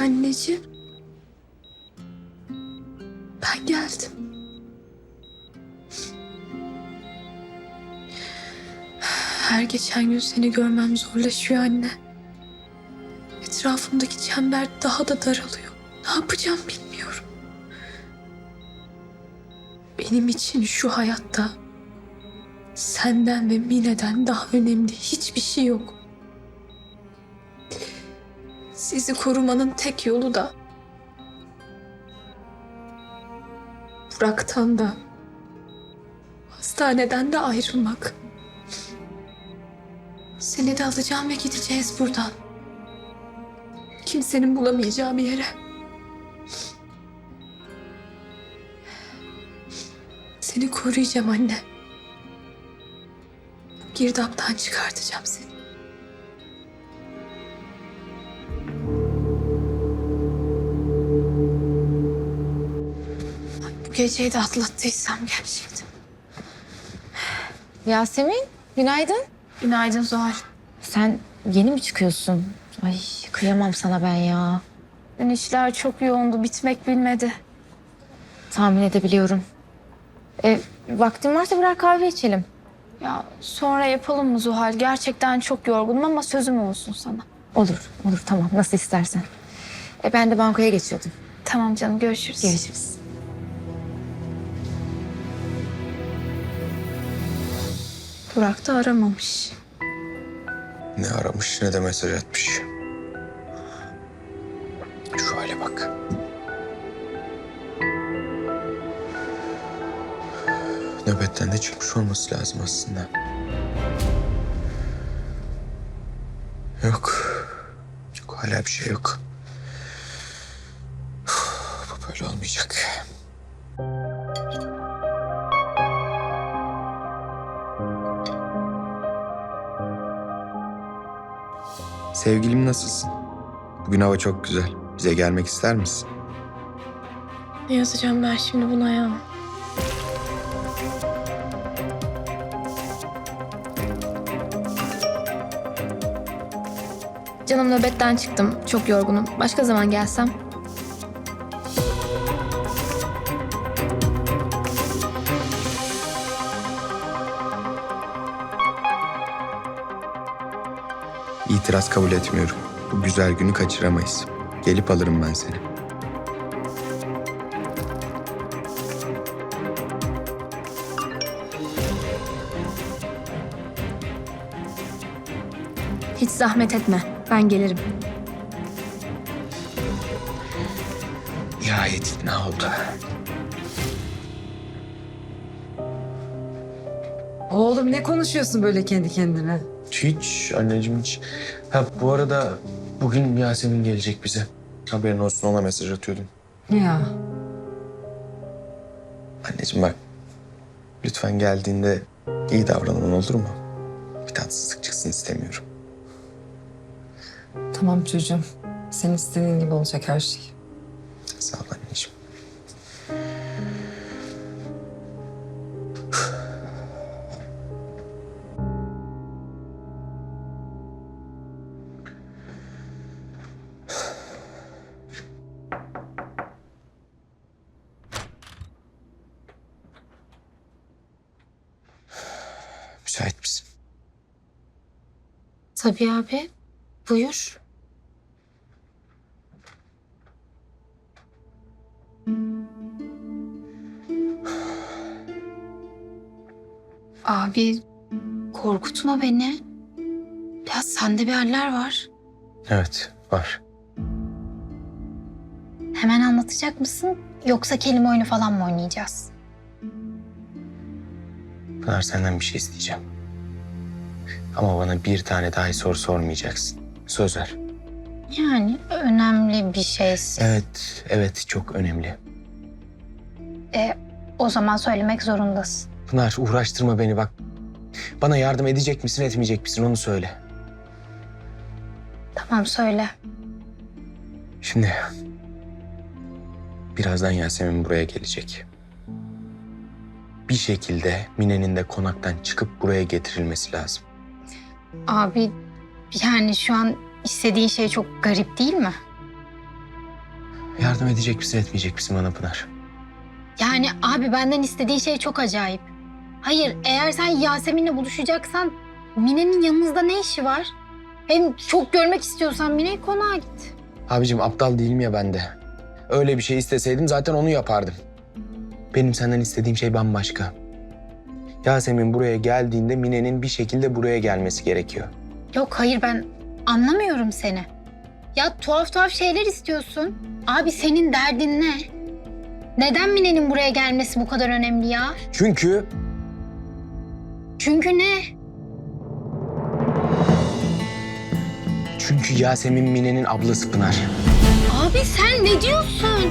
anneciğim. Ben geldim. Her geçen gün seni görmem zorlaşıyor anne. Etrafımdaki çember daha da daralıyor. Ne yapacağım bilmiyorum. Benim için şu hayatta senden ve Mine'den daha önemli hiçbir şey yok. Sizi korumanın tek yolu da Burak'tan da hastaneden de ayrılmak. Seni de alacağım ve gideceğiz buradan. Kimsenin bulamayacağı bir yere. Seni koruyacağım anne. Girdaptan çıkartacağım seni. Geceyi de atlattıysam gerçekten. Yasemin, günaydın. Günaydın Zuhal. Sen yeni mi çıkıyorsun? Ay kıyamam sana ben ya. Dün işler çok yoğundu, bitmek bilmedi. Tahmin edebiliyorum. E, vaktin varsa birer kahve içelim. Ya sonra yapalım mı Zuhal? Gerçekten çok yorgunum ama sözüm olsun sana. Olur, olur tamam nasıl istersen. E, ben de bankoya geçiyordum. Tamam canım görüşürüz. Görüşürüz. Burak da aramamış. Ne aramış ne de mesaj atmış. Şu hale bak. Nöbetten de çıkmış olması lazım aslında. Yok. Yok hala bir şey yok. Sevgilim nasılsın? Bugün hava çok güzel. Bize gelmek ister misin? Ne yazacağım ben şimdi buna ya? Canım nöbetten çıktım. Çok yorgunum. Başka zaman gelsem. İtiraz kabul etmiyorum. Bu güzel günü kaçıramayız. Gelip alırım ben seni. Hiç zahmet etme. Ben gelirim. Nihayet ikna oldu. Oğlum ne konuşuyorsun böyle kendi kendine? Hiç anneciğim hiç. Ha bu arada bugün Yasemin gelecek bize. Haberin olsun ona mesaj atıyordum. Ya Anneciğim bak. Lütfen geldiğinde iyi davranın olur mu? Bir tatsızlık çıksın istemiyorum. tamam çocuğum. Senin istediğin gibi olacak her şey. Sağ ol anneciğim. Tabii abi. Buyur. Abi korkutma beni. Ya sende bir haller var. Evet, var. Hemen anlatacak mısın? Yoksa kelime oyunu falan mı oynayacağız? Pınar senden bir şey isteyeceğim. Ama bana bir tane daha soru sormayacaksın. Söz ver. Yani önemli bir şeyse. Evet, evet çok önemli. E, o zaman söylemek zorundasın. Pınar uğraştırma beni bak. Bana yardım edecek misin etmeyecek misin onu söyle. Tamam söyle. Şimdi birazdan Yasemin buraya gelecek. Bir şekilde Mine'nin de konaktan çıkıp buraya getirilmesi lazım. Abi yani şu an istediğin şey çok garip değil mi? yardım edecek misin etmeyecek misin bana Pınar? Yani abi benden istediği şey çok acayip. Hayır eğer sen Yasemin'le buluşacaksan Mine'nin yanınızda ne işi var? Hem çok görmek istiyorsan Mine'yi konağa git. Abicim aptal değilim ya ben de. Öyle bir şey isteseydim zaten onu yapardım. Benim senden istediğim şey bambaşka. Yasemin buraya geldiğinde Mine'nin bir şekilde buraya gelmesi gerekiyor. Yok hayır ben anlamıyorum seni. Ya tuhaf tuhaf şeyler istiyorsun. Abi senin derdin ne? Neden Mine'nin buraya gelmesi bu kadar önemli ya? Çünkü Çünkü ne? çünkü Yasemin Mine'nin ablası Pınar. Abi sen ne diyorsun?